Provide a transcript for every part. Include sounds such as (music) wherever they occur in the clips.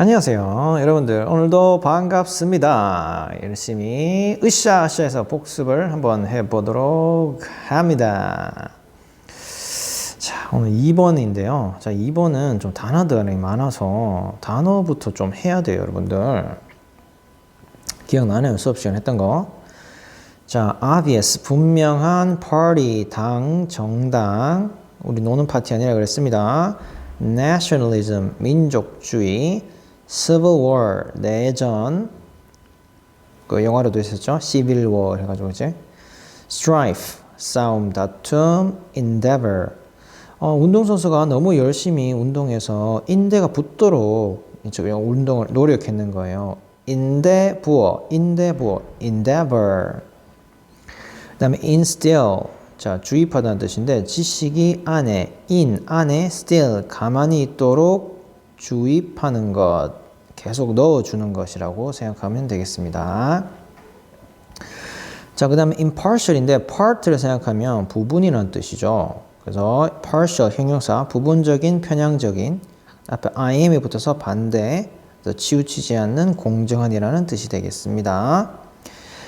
안녕하세요. 여러분들, 오늘도 반갑습니다. 열심히 으쌰으쌰해서 복습을 한번 해보도록 합니다. 자, 오늘 2번인데요. 자, 2번은 좀 단어들이 많아서 단어부터 좀 해야 돼요, 여러분들. 기억나네요? 수업 시간 했던 거. 자, obvious, 분명한 party, 당, 정당. 우리 노는 파티 아니라 그랬습니다. nationalism, 민족주의. Civil war, 내전. 그 영화로도 있었죠? civil war 해가지고 이제. strife, 싸움, 다툼. endeavor. 어, 운동선수가 너무 열심히 운동해서 인대가 붙도록 운동을 노력했는 거예요. 인대 부어, 인대 부어, endeavor. 그 다음에 instill. 자, 주입하다는 뜻인데, 지식이 안에, in, 안에, still, 가만히 있도록 주입하는 것, 계속 넣어주는 것이라고 생각하면 되겠습니다. 자, 그 다음에 impartial인데, part를 생각하면 부분이라는 뜻이죠. 그래서 partial 형용사, 부분적인, 편향적인, 앞에 im이 붙어서 반대, 치우치지 않는 공정한이라는 뜻이 되겠습니다.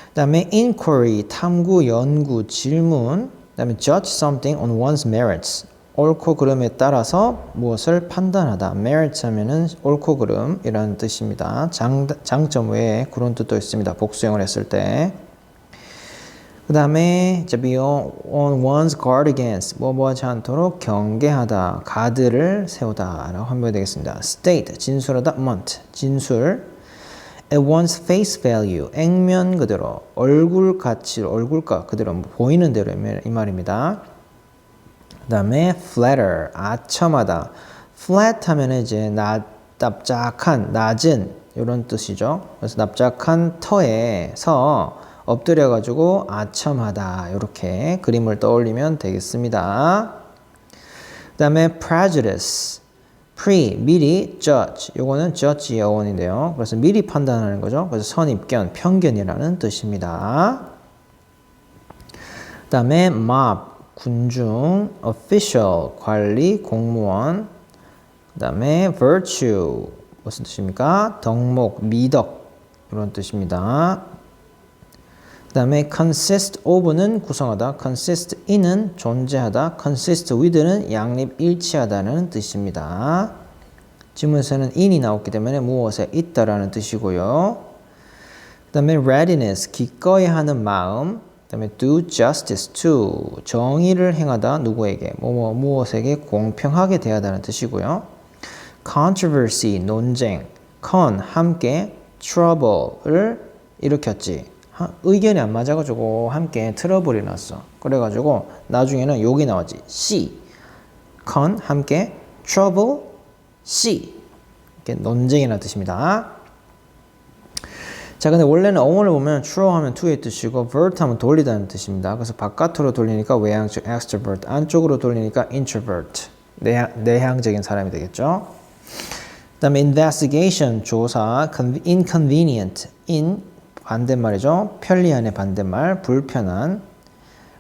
그 다음에 inquiry, 탐구, 연구, 질문, 그 다음에 judge something on one's merits, 옳고 그름에 따라서 무엇을 판단하다. merits 하면은 옳고 그름이라는 뜻입니다. 장, 장점 외에 그런 뜻도 있습니다. 복수형을 했을 때. 그 다음에 be on one's guard against 뭐뭐 하지 않도록 경계하다 가드를 세우다 라고 하면 되겠습니다 state 진술하다 mont 진술 at one's face value 액면 그대로 얼굴 가치 얼굴가 그대로 뭐 보이는 대로 이 말입니다 그 다음에 flatter 아첨하다 flat 하면 이제 나, 납작한 낮은 이런 뜻이죠 그래서 납작한 터에서 엎드려 가지고 아첨하다 이렇게 그림을 떠올리면 되겠습니다. 그다음에 prejudice, pre 미리 judge 요거는 judge 어원인데요. 그래서 미리 판단하는 거죠. 그래서 선입견, 편견이라는 뜻입니다. 그다음에 mob 군중, official 관리, 공무원. 그 다음에 virtue 무슨 뜻입니까? 덕목, 미덕 이런 뜻입니다. 그 다음에 consist of는 구성하다, consist in은 존재하다, consist with는 양립 일치하다는 뜻입니다. 지문에서는 in이 나왔기 때문에 무엇에 있다라는 뜻이고요. 그 다음에 readiness, 기꺼이 하는 마음, 그 다음에 do justice to, 정의를 행하다, 누구에게, 뭐뭐 무엇에게 공평하게 대하다는 뜻이고요. controversy, 논쟁, con, 함께, trouble을 일으켰지. 의견이 안 맞아가지고 함께 트러블이 났어. 그래가지고 나중에는 욕이 나왔지. C. con 함께 trouble C. 이렇게 논쟁이라는 뜻입니다. 자, 근데 원래는 어원을 보면 true 하면 to의 뜻이고 vert 하면 돌리다는 뜻입니다. 그래서 바깥으로 돌리니까 외향적 extrovert, 안쪽으로 돌리니까 introvert, 내향, 내향적인 사람이 되겠죠. 그 다음에 investigation, 조사, inconvenient, in 반대말이죠. 편리한의 반대말, 불편한.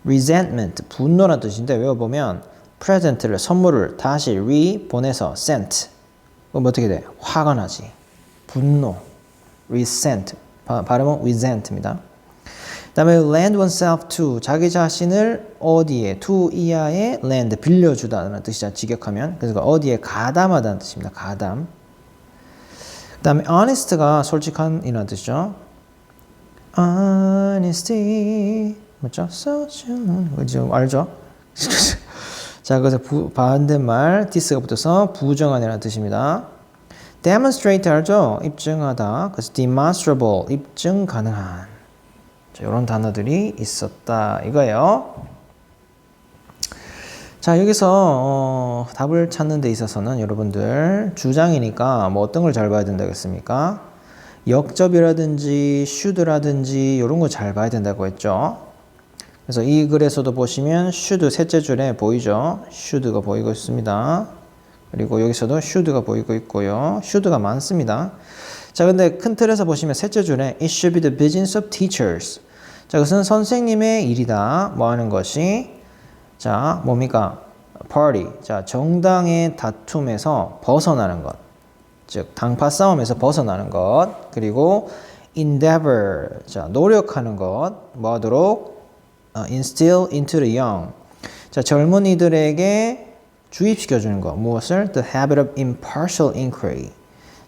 resentment, 분노란 뜻인데 외워보면 present를, 선물을 다시 re, 보내서 sent. 그럼 어떻게 돼? 화가 나지. 분노. resent. 발음은 resent입니다. 그 다음에 lend oneself to, 자기 자신을 어디에, to 이하에 lend, 빌려주다는 뜻이죠. 직역하면. 그래서 어디에 가담하다는 뜻입니다. 가담. 그 다음에 honest가 솔직한 이라는 뜻이죠. honesty 맞죠? social 그죠? 알죠? (laughs) 자 그래서 부, 반대말 this가 붙어서 부정한이라는 뜻입니다. Demonstrate 알죠? 입증하다. 그래서 demonstrable 입증 가능한. 자 이런 단어들이 있었다 이거예요. 자 여기서 어, 답을 찾는 데 있어서는 여러분들 주장이니까 뭐 어떤 걸 잘 봐야 된다겠습니까? 역접이라든지 should라든지 이런 거 잘 봐야 된다고 했죠. 그래서 이 글에서도 보시면 should 셋째 줄에 보이죠. should가 보이고 있습니다. 그리고 여기서도 should가 보이고 있고요. should가 많습니다. 자, 근데 큰 틀에서 보시면 셋째 줄에 it should be the business of teachers. 자, 그것은 선생님의 일이다. 뭐 하는 것이 자, 뭡니까? party. 자, 정당의 다툼에서 벗어나는 것. 즉 당파 싸움에서 벗어나는 것. 그리고 endeavor, 자 노력하는 것. 뭐 하도록 어, instill into the young. 자 젊은이들에게 주입시켜 주는 것. 무엇을? The habit of impartial inquiry.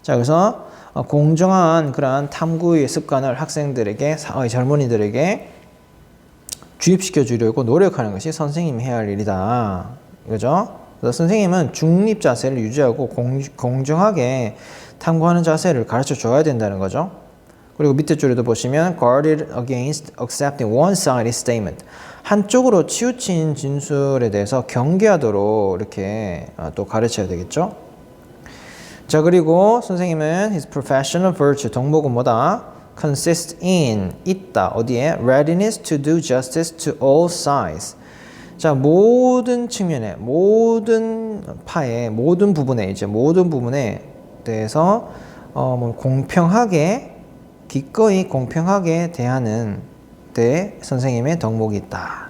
자 그래서 어, 공정한 그러한 탐구의 습관을 학생들에게 사- 어, 젊은이들에게 주입시켜 주려고 노력하는 것이 선생님이 해야 할 일이다. 이거죠? 그래서 선생님은 중립 자세를 유지하고 공, 공정하게 탐구하는 자세를 가르쳐 줘야 된다는 거죠. 그리고 밑에 줄에도 보시면 guarded against accepting one-sided statement. 한쪽으로 치우친 진술에 대해서 경계하도록 이렇게 어, 또 가르쳐야 되겠죠. 자 그리고 선생님은 his professional virtue 덕목은 뭐다? consist in 있다 어디에 readiness to do justice to all sides 자 모든 측면에 모든 파에 모든 부분에 이제 모든 부분에 대해서 어 뭐 공평하게 기꺼이 공평하게 대하는 데 선생님의 덕목이 있다.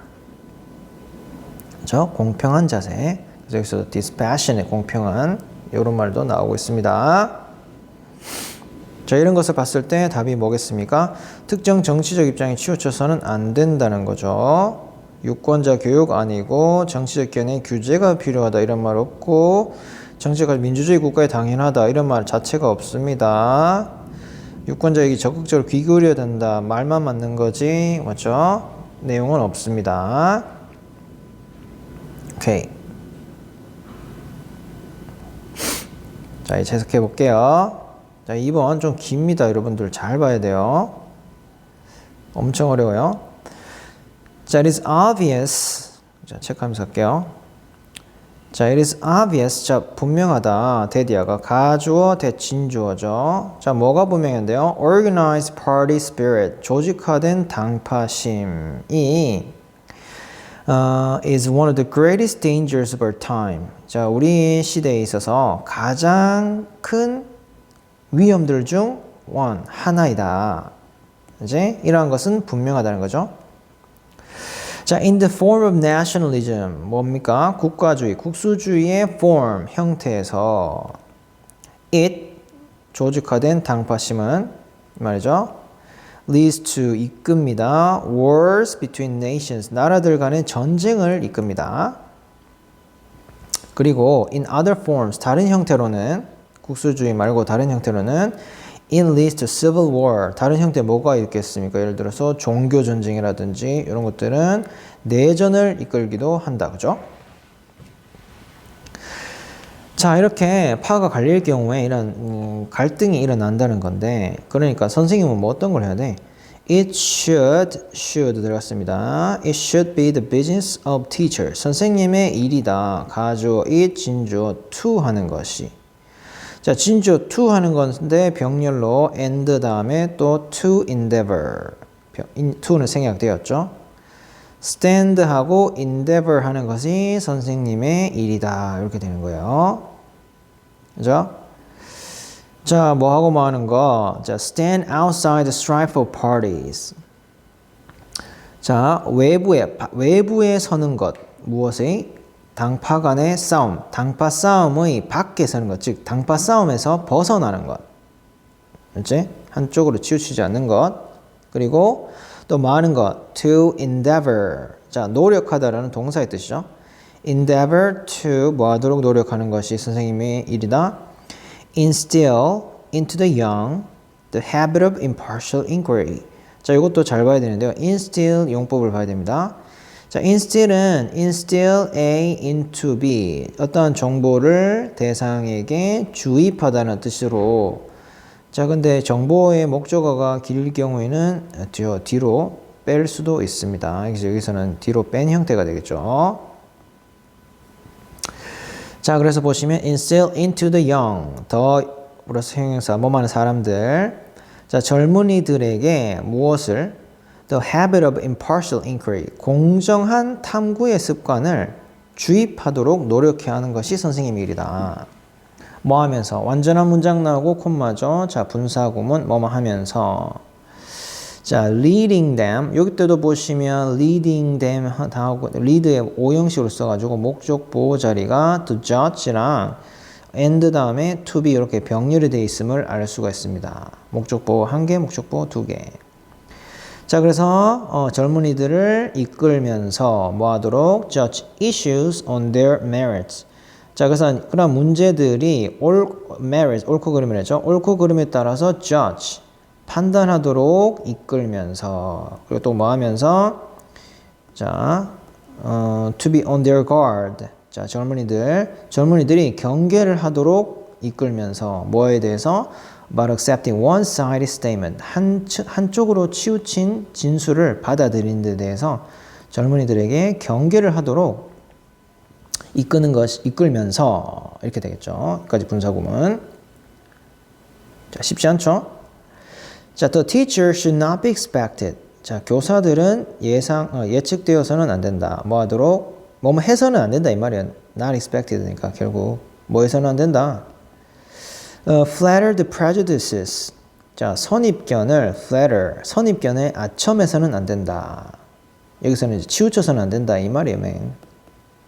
그렇죠? 공평한 자세. 그래서 여기서 dispassionate 공평한 이런 말도 나오고 있습니다. 자 이런 것을 봤을 때 답이 뭐겠습니까? 특정 정치적 입장에 치우쳐서는 안 된다는 거죠. 유권자 교육 아니고 정치적 견해 규제가 필요하다 이런 말 없고 정치가 민주주의 국가에 당연하다 이런 말 자체가 없습니다. 유권자에게 적극적으로 귀 기울여야 된다 말만 맞는 거지 맞죠? 내용은 없습니다. 오케이. 자, 이제 해석해 볼게요. 자, 2번 좀 깁니다. 여러분들 잘 봐야 돼요. 엄청 어려워요. 자, it is obvious. 자, 체크하면서 할게요. 자, it is obvious. 자, 분명하다. 대디아가 가주어, 대진주어죠. 자, 뭐가 분명한데요? organized party spirit. 조직화된 당파심이 어, is one of the greatest dangers of our time. 자, 우리 시대에 있어서 가장 큰 위험들 중 one, 하나이다. 이제 이러한 것은 분명하다는 거죠. 자, in the form of nationalism, 뭡니까? 국가주의, 국수주의의 form, 형태에서 it, 조직화된 당파심은 이 말이죠. leads to 이끕니다. wars between nations 나라들 간의 전쟁을 이끕니다. 그리고 in other forms 다른 형태로는 국수주의 말고 다른 형태로는 it leads to civil war 다른 형태 뭐가 있겠습니까? 예를 들어서 종교 전쟁이라든지 이런 것들은 내전을 이끌기도 한다. 그죠? 자 이렇게 파가 갈릴 경우에 이런 음, 갈등이 일어난다는 건데 그러니까 선생님은 뭐 어떤 걸 해야 돼? It should, should 들어갔습니다. It should be the business of teacher. 선생님의 일이다. 가주어 it, 진주어 to 하는 것이. 자, 진주어 to 하는 건데 병렬로 and 다음에 또 to endeavor. to는 생략되었죠. stand하고 endeavor 하는 것이 선생님의 일이다. 이렇게 되는 거예요. 그죠? 자, 뭐 하고 뭐 하는 거? 자, stand outside the strife of parties. 자, 외부에 바- 외부에 서는 것. 무엇의? 당파 간의 싸움. 당파 싸움의 밖에 서는 것. 즉, 당파 싸움에서 벗어나는 것. 알지? 한쪽으로 치우치지 않는 것. 그리고 또 많은 것. to endeavor. 자, 노력하다라는 동사의 뜻이죠. endeavor to 뭐 하도록 노력하는 것이 선생님의 일이다. instill into the young the habit of impartial inquiry. 자, 이것도 잘 봐야 되는데요. instill 용법을 봐야 됩니다. 자, instill은 instill A into B. 어떠한 정보를 대상에게 주입하다는 뜻으로 자, 근데 정보의 목적어가 길 경우에는 뒤- 뒤로 뺄 수도 있습니다. 그래서 여기서는 뒤로 뺀 형태가 되겠죠. 자, 그래서 보시면 instill into the young 더 플러스 형용사 뭐 많은 사람들 자, 젊은이들에게 무엇을 the habit of impartial inquiry 공정한 탐구의 습관을 주입하도록 노력해야 하는 것이 선생님의 일이다. 뭐 하면서 완전한 문장 나오고 콤마죠. 자, 분사 구문 뭐뭐 하면서 자, leading them. 여기 때도 보시면 leading them 다 하고 lead의 오형식으로 써가지고 목적 보호 자리가 to judge랑 and 다음에 to be 이렇게 병렬이 되어 있음을 알 수가 있습니다. 목적보 한 개, 목적보 두 개. 자, 그래서 어, 젊은이들을 이끌면서 뭐 하도록 judge issues on their merits. 자, 그래서 그런 문제들이 올 merit 옳고 그름이죠. 옳고 그름에 따라서 judge 판단하도록 이끌면서 그리고 또 뭐 하면서 자, 어, to be on their guard. 자, 젊은이들 젊은이들이 경계를 하도록 이끌면서 뭐에 대해서 about accepting one-sided statement 한 한쪽으로 치우친 진술을 받아들이는 데 대해서 젊은이들에게 경계를 하도록 이끄는 것 이끌면서 이렇게 되겠죠. 여기까지 분사구문. 자, 쉽지 않죠? 자, the teacher should not be expected. 자, 교사들은 예상 어, 예측되어서는 안 된다. 뭐 하도록 뭐뭐 해서는 안 된다 이 말이야. not expected니까 결국 뭐 해서는 안 된다. 어, flatter the prejudices. 자, 선입견을 flatter 선입견에 아첨해서는 안 된다. 여기서는 이제 치우쳐서는 안 된다 이 말이에요, 맹.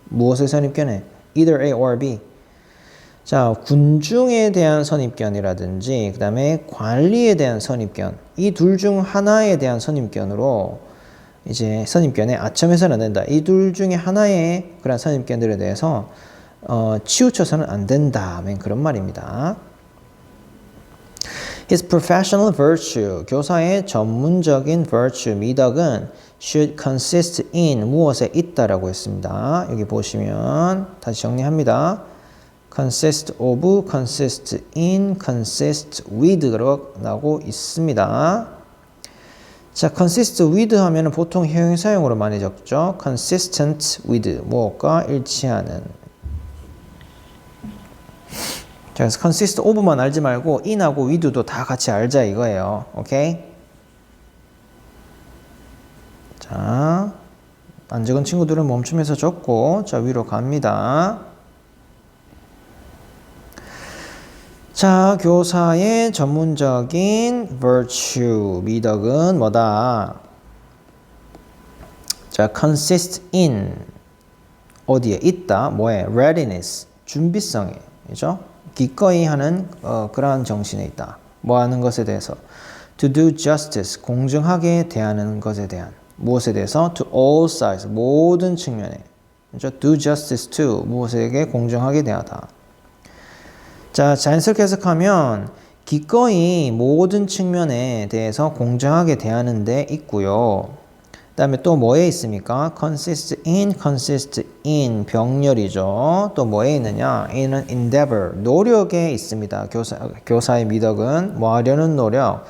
무엇의 선입견에? either A or B. 자, 군중에 대한 선입견이라든지 그 다음에 관리에 대한 선입견 이 둘 중 하나에 대한 선입견으로 이제 선입견에 아첨해서는 안 된다. 이 둘 중에 하나의 그런 선입견들에 대해서 어, 치우쳐서는 안 된다. 맨 그런 말입니다. His professional virtue, 교사의 전문적인 virtue, 미덕은 should consist in 무엇에 있다라고 했습니다. 여기 보시면 다시 정리합니다. consist of, consist in, consist with로 나오고 있습니다. 자, consist with 하면은 보통 형용사용으로 많이 적죠. consistent with, 무엇과 일치하는. 자, 그래서 consist of만 알지 말고 in하고 with도 다 같이 알자 이거예요. 오케이? 자, 안 적은 친구들은 멈춤해서 적고, 자, 위로 갑니다. 자, 교사의 전문적인 virtue, 미덕은 뭐다? 자, consist in 어디에 있다? 뭐에? readiness, 준비성에, 그죠? 기꺼이 하는 어, 그러한 정신에 있다. 뭐 하는 것에 대해서 to do justice, 공정하게 대하는 것에 대한 무엇에 대해서 to all sides, 모든 측면에 그죠? do justice to 무엇에게 공정하게 대하다. 자, 자연스럽게 해석하면 기꺼이 모든 측면에 대해서 공정하게 대하는 데 있고요. 그 다음에 또 뭐에 있습니까? consist in, consist in 병렬이죠. 또 뭐에 있느냐? in은 endeavor, 노력에 있습니다. 교사, 교사의 미덕은 뭐 하려는 노력?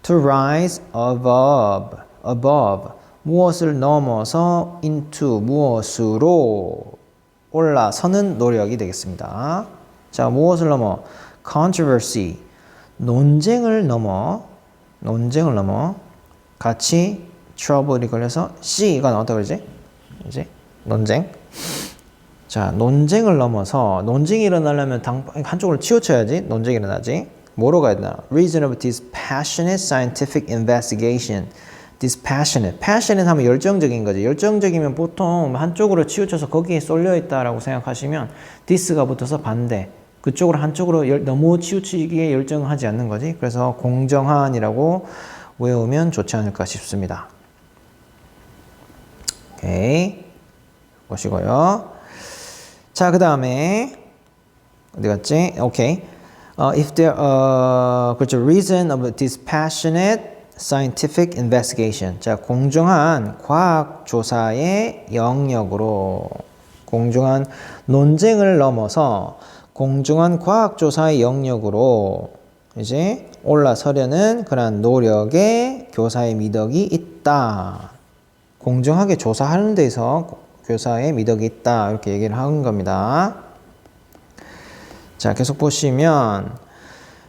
to rise above, above, 무엇을 넘어서 into, 무엇으로 올라서는 노력이 되겠습니다. 자, 무엇을 넘어? controversy, 논쟁을 넘어, 논쟁을 넘어, 같이 trouble이 걸려서 C가 나왔다 그러지? 이제 논쟁. 자, 논쟁을 넘어서 논쟁이 일어나려면 당, 한쪽으로 치우쳐야지 논쟁이 일어나지. 뭐로 가야 되나? Reason of dispassionate scientific investigation. dispassionate. passionate 하면 열정적인 거지. 열정적이면 보통 한쪽으로 치우쳐서 거기에 쏠려 있다라고 생각하시면 this가 붙어서 반대. 그쪽으로 한쪽으로 열, 너무 치우치기에 열정하지 않는 거지. 그래서 공정한이라고 외우면 좋지 않을까 싶습니다. 오케이. 보시고요. 자, 그 다음에 어디 갔지? 오케이. Uh, if there, uh, 그렇죠. Reason of dispassionate scientific investigation. 자, 공정한 과학 조사의 영역으로 공정한 논쟁을 넘어서 공정한 과학 조사의 영역으로 이제 올라서려는 그런 노력에 교사의 미덕이 있다. 공정하게 조사하는 데서 교사의 미덕이 있다. 이렇게 얘기를 하는 겁니다. 자, 계속 보시면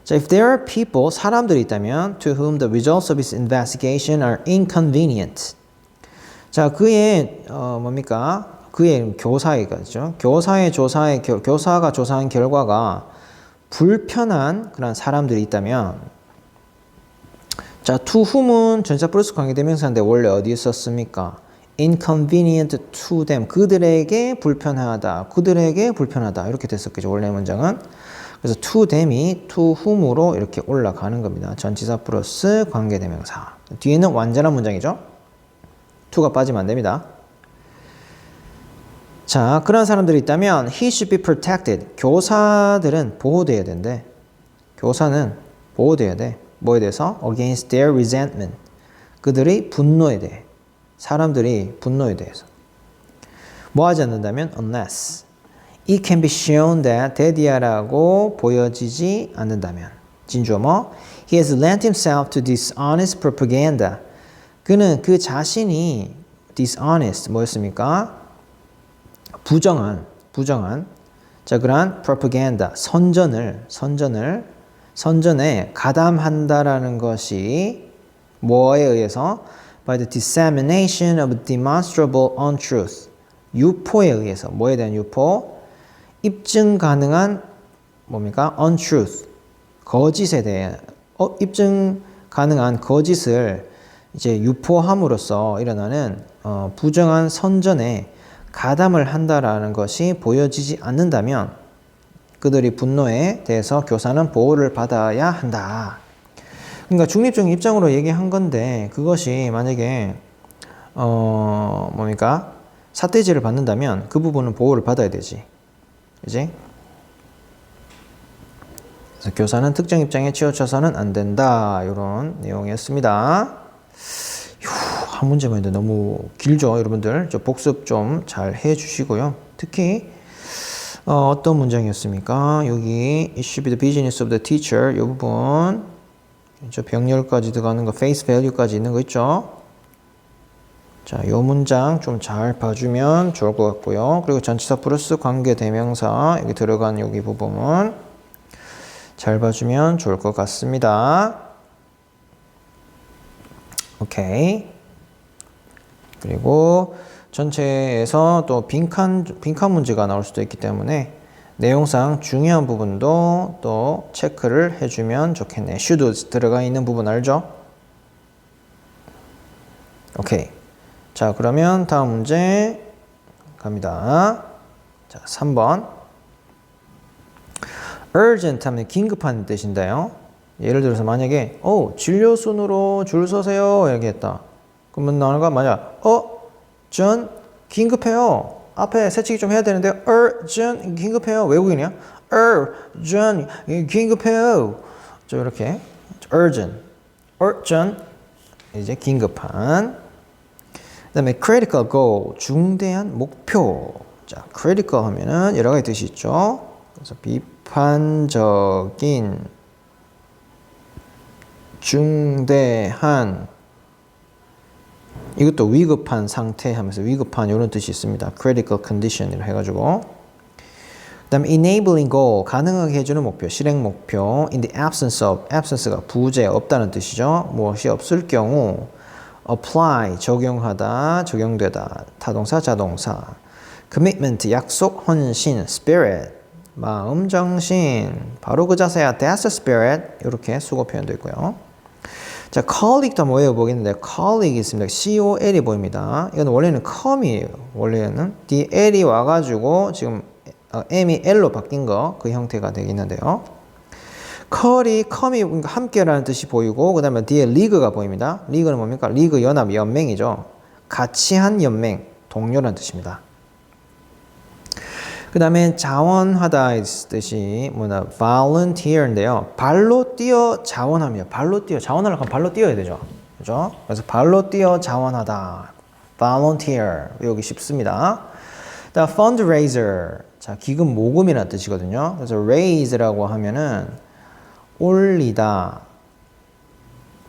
자, if there are people, 사람들이 있다면 to whom the results of his investigation are inconvenient. 자, 그의 어, 뭡니까? 그의 교사의 거죠. 교사의 조사의 교, 교사가 조사한 결과가 불편한 그런 사람들이 있다면 자, to whom은 전자 플러스 관계 대명사인데 원래 어디에 썼습니까? inconvenient to them. 그들에게 불편하다. 그들에게 불편하다. 이렇게 됐었겠죠. 원래 문장은. 그래서 to them이 to whom으로 이렇게 올라가는 겁니다. 전치사 플러스 관계 대명사. 뒤에는 완전한 문장이죠. to가 빠지면 안 됩니다. 자, 그런 사람들이 있다면 he should be protected. 교사들은 보호돼야 된대. 교사는 보호돼야 돼. 뭐에 대해서? against their resentment. 그들의 분노에 대해. 사람들이 분노에 대해서. 뭐 하지 않는다면 unless it can be shown that 대디아라고 보여지지 않는다면 진주어 뭐 he has lent himself to dishonest propaganda 그는 그 자신이 dishonest 뭐였습니까? 부정한 부정한 자 그러한 propaganda 선전을 선전을 선전에 가담한다라는 것이 뭐에 의해서? By the dissemination of demonstrable untruth. 유포에 의해서. 뭐에 대한 유포? 입증 가능한 뭡니까? untruth. 거짓에 대해. 어, 입증 가능한 거짓을 이제 유포함으로써 일어나는 어, 부정한 선전에 가담을 한다라는 것이 보여지지 않는다면 그들이 분노에 대해서 교사는 보호를 받아야 한다. 그러니까 중립적인 입장으로 얘기한 건데 그것이 만약에 어 뭡니까 사태지를 받는다면 그 부분은 보호를 받아야 되지? 그래서 교사는 특정 입장에 치우쳐서는 안 된다 이런 내용이었습니다. 휴, 한 문제만 해도 너무 길죠, 여러분들. 저 복습 좀 잘 해주시고요. 특히 어, 어떤 문장이었습니까? 여기 it should be the business of the teacher 이 부분 저 병렬까지 들어가는 거 face value까지 있는 거 있죠? 자, 요 문장 좀 잘 봐주면 좋을 것 같고요. 그리고 전치사 플러스 관계 대명사 여기 들어간 여기 부분 잘 봐주면 좋을 것 같습니다. 오케이. 그리고 전체에서 또 빈칸 빈칸 문제가 나올 수도 있기 때문에 내용상 중요한 부분도 또 체크를 해주면 좋겠네. should 들어가 있는 부분 알죠? 오케이. 자, 그러면 다음 문제 갑니다. 자, 3번. urgent 하면 긴급한 뜻인데요. 예를 들어서 만약에 어, 진료 순으로 줄 서세요. 이렇게 했다. 그러면 나가 만약 어, 전 긴급해요. 앞에 새치기 좀 해야 되는데 urgent 긴급해요. 외국인이야? urgent 긴급해요. 좀 이렇게 urgent, urgent 이제 긴급한. 그다음에 critical goal 중대한 목표. 자, critical 하면은 여러 가지 뜻이 있죠. 그래서 비판적인 중대한 이것도 위급한 상태 하면서 위급한 이런 뜻이 있습니다. critical condition이라 해가지고. 그다음 enabling goal 가능하게 해주는 목표 실행 목표. In the absence of absence가 부재 없다는 뜻이죠. 무엇이 없을 경우 apply 적용하다 적용되다. 타동사 자동사. commitment 약속 헌신 spirit. 마음 정신. 바로 그 자세야. that's the spirit. 이렇게 수고 표현도 있고요. 자, colleague도 뭐예요? 보겠는데 colleague 있습니다. C-O-L이 보입니다. 이건 원래는 com이에요. 원래는 D L이 와가지고 지금 어, M이 L로 바뀐 거 그 형태가 되겠는데요. 컬이 com이 함께라는 뜻이 보이고 그 다음에 뒤에 리그가 보입니다. 리그는 뭡니까? 리그 연합 연맹이죠. 같이 한 연맹 동료라는 뜻입니다. 그 다음에 자원하다 뜻이 뭐냐 volunteer인데요. 발로 뛰어 자원하며 발로 뛰어 자원하려면 발로 뛰어야 되죠. 그죠? 그래서 발로 뛰어 자원하다. volunteer 여기 쉽습니다. 다 fundraiser 자 기금 모금이라는 뜻이거든요. 그래서 raise라고 하면은 올리다.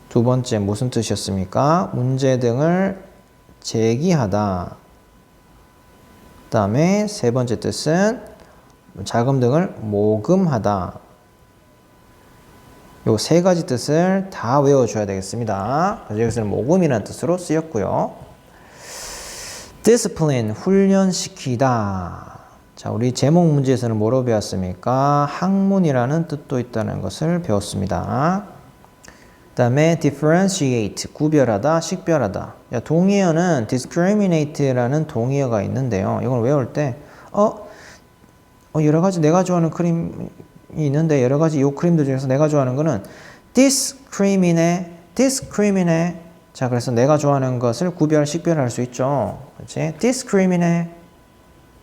두 번째 무슨 뜻이었습니까? 문제 등을 제기하다. 다음에 세 번째 뜻은 자금 등을 모금하다. 요 세 가지 뜻을 다 외워줘야 되겠습니다. 여기서는 모금이라는 뜻으로 쓰였고요. discipline, 훈련시키다. 자, 우리 제목 문제에서는 뭐로 배웠습니까? 학문이라는 뜻도 있다는 것을 배웠습니다. 그다음에 differentiate 구별하다, 식별하다. 야, 동의어는 discriminate라는 동의어가 있는데요. 이걸 외울 때 어, 어 여러 가지 내가 좋아하는 크림이 있는데 여러 가지 이 크림들 중에서 내가 좋아하는 거는 discriminate, discriminate. 자, 그래서 내가 좋아하는 것을 구별, 식별할 수 있죠. 그렇지? discriminate,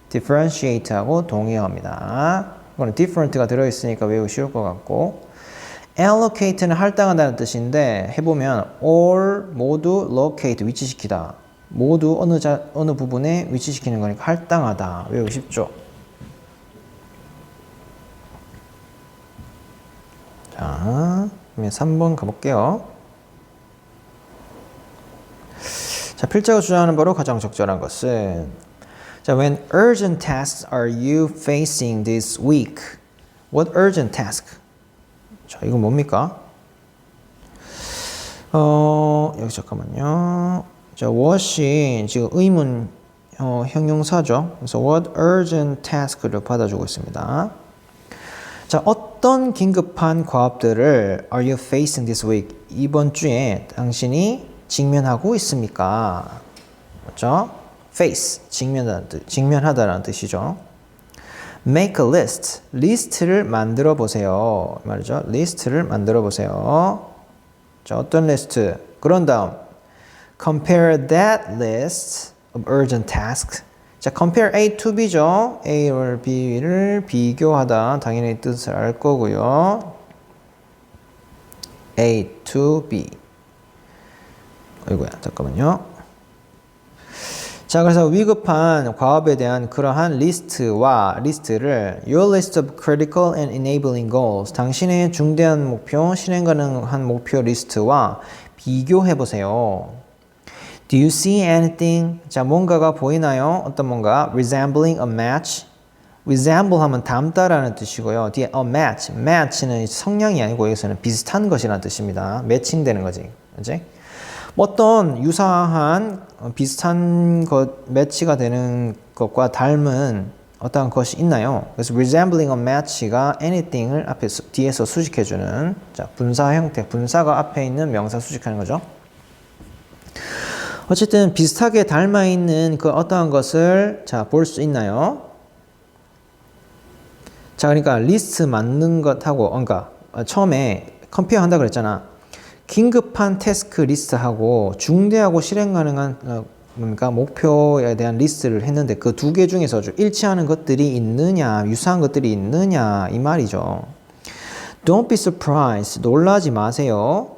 differentiate하고 동의어입니다. 이거는 different가 들어있으니까 외우기 쉬울 것 같고 allocate는 할당한다는 뜻인데 해보면 all 모두 locate 위치시키다 모두 어느 자, 어느 부분에 위치시키는 거니까 할당하다 외우기 쉽죠. 자, 그러면 3번 가볼게요. 자, 필자가 주장하는 바로 가장 적절한 것은 자, when urgent tasks are you facing this week? What urgent task? 자, 이거 뭡니까? 어, 여기 잠깐만요. 자, what이 지금 의문 어, 형용사죠. 그래서 what urgent task를 받아주고 있습니다. 자, 어떤 긴급한 과업들을 are you facing this week? 이번 주에 당신이 직면하고 있습니까? 맞죠? face, 직면하다는, 뜻, 직면하다라는 뜻이죠. Make a list, 리스트를 만들어 보세요. 말이죠. 리스트를 만들어 보세요. 자, 어떤 리스트? 그런 다음 compare that list of urgent tasks. 자, compare A to B죠. A를 B를 비교하다. 당연히 뜻을 알 거고요. A to B. 어이구야, 잠깐만요. 자, 그래서 위급한 과업에 대한 그러한 리스트와 리스트를 Your list of critical and enabling goals 당신의 중대한 목표, 실행 가능한 목표 리스트와 비교해 보세요. Do you see anything? 자, 뭔가가 보이나요? 어떤 뭔가 resembling a match? resemble 하면 닮다라는 뜻이고요. 뒤에 a match, match는 성량이 아니고 여기서는 비슷한 것이라는 뜻입니다. 매칭되는 거지. 그지? 어떤 유사한 비슷한 것 매치가 되는 것과 닮은 어떤 것이 있나요? 그래서 resembling a match가 anything을 앞에 뒤에서 수식해주는 자 분사 형태, 분사가 앞에 있는 명사 수식하는 거죠. 어쨌든 비슷하게 닮아 있는 그 어떠한 것을 자볼 수 있나요? 자 그러니까 리스트 맞는 것하고 그러니까 처음에 컴페어 한다 그랬잖아. 긴급한 태스크 리스트하고 중대하고 실행 가능한 어, 뭡니까 목표에 대한 리스트를 했는데 그 두 개 중에서 일치하는 것들이 있느냐 유사한 것들이 있느냐 이 말이죠. Don't be surprised. 놀라지 마세요.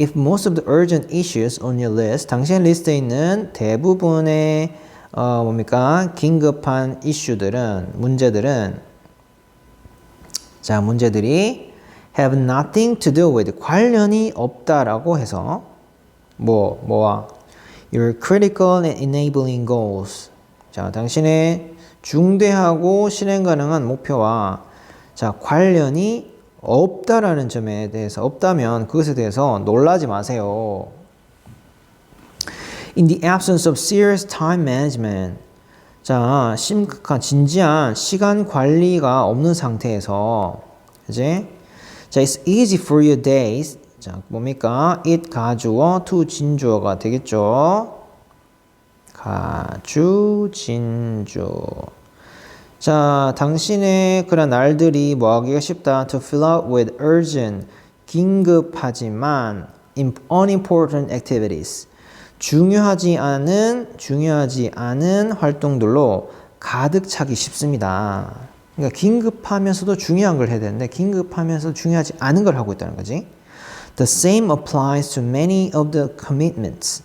If most of the urgent issues on your list, 당신 리스트에 있는 대부분의 어, 뭡니까 긴급한 이슈들은 문제들은 자 문제들이 have nothing to do with 관련이 없다라고 해서 뭐 뭐와 your critical and enabling goals 자 당신의 중대하고 실행 가능한 목표와 자 관련이 없다라는 점에 대해서 없다면 그것에 대해서 놀라지 마세요. In the absence of serious time management 자 심각한 진지한 시간 관리가 없는 상태에서 이제 자, it's easy for your days. 자, 뭡니까? it 가주어 to 진주어가 되겠죠. 가주 진주. 자, 당신의 그런 날들이 뭐 하기가 쉽다. to fill out with urgent 긴급하지만 unimportant activities. 중요하지 않은 중요하지 않은 활동들로 가득 차기 쉽습니다. 그러니까 긴급하면서도 중요한 걸 해야 되는데 긴급하면서 중요하지 않은 걸 하고 있다는 거지. The same applies to many of the commitments.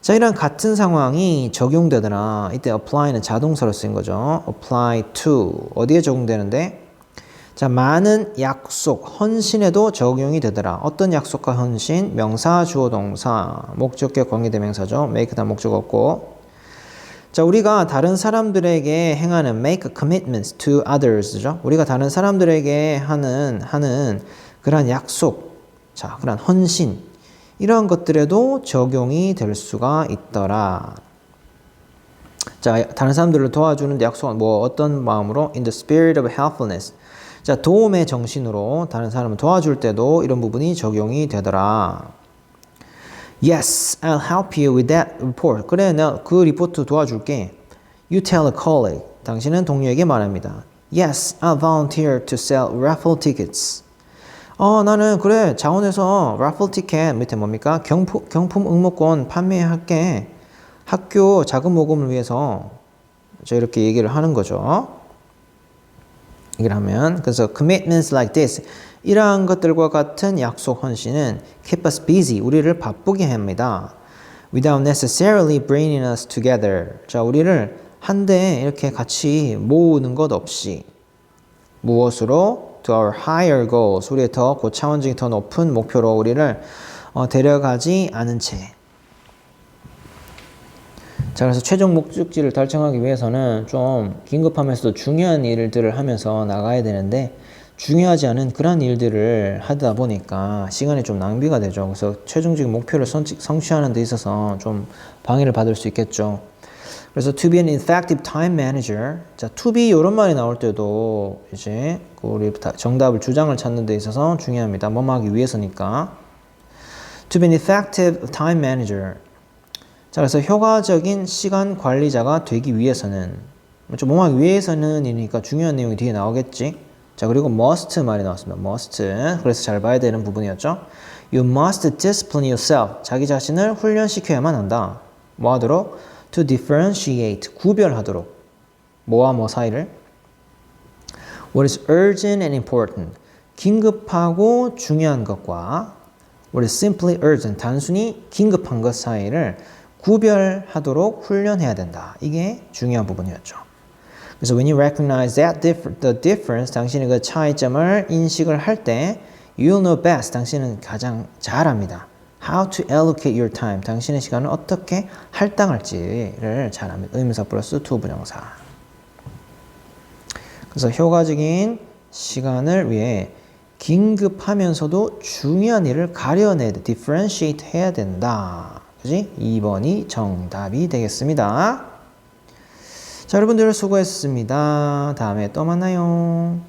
자, 이런 같은 상황이 적용되더라. 이때 apply는 자동사로 쓰인 거죠. apply to. 어디에 적용되는데? 자, 많은 약속, 헌신에도 적용이 되더라. 어떤 약속과 헌신? 명사, 주어, 동사, 목적격 관계대명사죠. make 다 목적 없고. 자, 우리가 다른 사람들에게 행하는 make commitments to others죠. 우리가 다른 사람들에게 하는 하는 그러한 약속, 자, 그러한 헌신 이러한 것들에도 적용이 될 수가 있더라. 자, 다른 사람들을 도와주는데 약속은 뭐 어떤 마음으로 in the spirit of helpfulness. 자, 도움의 정신으로 다른 사람을 도와줄 때도 이런 부분이 적용이 되더라. Yes, I'll help you with that report. 그래, 나 그 리포트 도와줄게. You tell a colleague. 당신은 동료에게 말합니다. Yes, I'll volunteer to sell raffle tickets. 어, 나는 그래 자원에서 raffle 티켓 밑에 뭡니까 경품 경품 응모권 판매할게. 학교 자금 모금을 위해서 저 이렇게 얘기를 하는 거죠. 얘기를 하면 그래서 commitments like this 이러한 것들과 같은 약속 헌신은 keep us busy 우리를 바쁘게 합니다. without necessarily bringing us together. 자 우리를 한데 이렇게 같이 모으는 것 없이 무엇으로? To our higher goals. 우리의 더 고차원적인 더 높은 목표로 우리를 어, 데려가지 않은 채. 자, 그래서 최종 목적지를 달성하기 위해서는 좀 긴급하면서도 중요한 일들을 하면서 나가야 되는데 중요하지 않은 그런 일들을 하다 보니까 시간이 좀 낭비가 되죠. 그래서 최종적인 목표를 성취- 성취하는 데 있어서 좀 방해를 받을 수 있겠죠. 그래서 to be an effective time manager. 자, to be 이런 말이 나올 때도 이제 그 우리 다- 정답을 주장을 찾는 데 있어서 중요합니다. 뭐뭐 하기 위해서니까. To be an effective time manager. 자, 그래서 효과적인 시간 관리자가 되기 위해서는 좀 뭐하기 위해서는 이니까 중요한 내용이 뒤에 나오겠지. 자, 그리고 must 말이 나왔습니다. must. 그래서 잘 봐야 되는 부분이었죠. You must discipline yourself. 자기 자신을 훈련시켜야만 한다. 뭐 하도록? To differentiate. 구별하도록. 뭐와 뭐 사이를? What is urgent and important. 긴급하고 중요한 것과 What is simply urgent. 단순히 긴급한 것 사이를 구별하도록 훈련해야 된다. 이게 중요한 부분이었죠. 그래서 when you recognize that differ, the difference, 당신이 그 차이점을 인식을 할 때, you'll know best. 당신은 가장 잘 압니다. How to allocate your time. 당신의 시간을 어떻게 할당할지를 잘 압니다. 의문사 플러스 to 분형사. 그래서 효과적인 시간을 위해 긴급하면서도 중요한 일을 가려내, differentiate 해야 된다. 그지? 2번이 정답이 되겠습니다. 자, 여러분들 수고했습니다. 다음에 또 만나요.